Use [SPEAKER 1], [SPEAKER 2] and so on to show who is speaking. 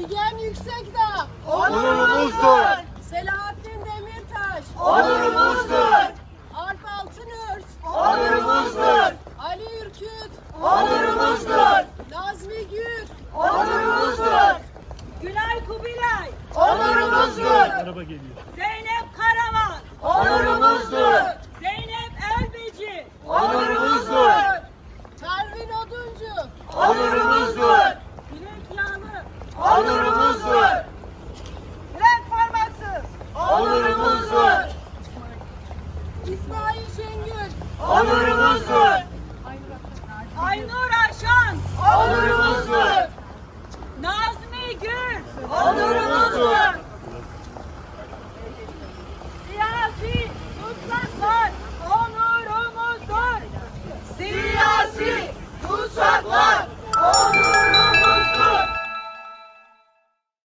[SPEAKER 1] Figen Yüksekdağ.
[SPEAKER 2] Onurumuzdur.
[SPEAKER 1] Selahattin Demirtaş.
[SPEAKER 2] Onurumuzdur.
[SPEAKER 1] Alp Altınörs.
[SPEAKER 2] Onurumuzdur.
[SPEAKER 1] Ali Ürküt.
[SPEAKER 2] Onurumuzdur.
[SPEAKER 1] Nazmi Gür.
[SPEAKER 2] Onurumuzdur.
[SPEAKER 3] Günay Kubilay,
[SPEAKER 2] Onurumuzdur.
[SPEAKER 3] Zeynep Karaman,
[SPEAKER 2] Onurumuzdur. Onurumuzdur.
[SPEAKER 3] Bülent Parmaksız,
[SPEAKER 2] Onurumuzdur.
[SPEAKER 1] İsmail Şengül.
[SPEAKER 2] Onurumuzdur.
[SPEAKER 3] Aynur Aşan,
[SPEAKER 2] Onurumuzdur.
[SPEAKER 3] Nazmi Gül,
[SPEAKER 2] Onurumuzdur.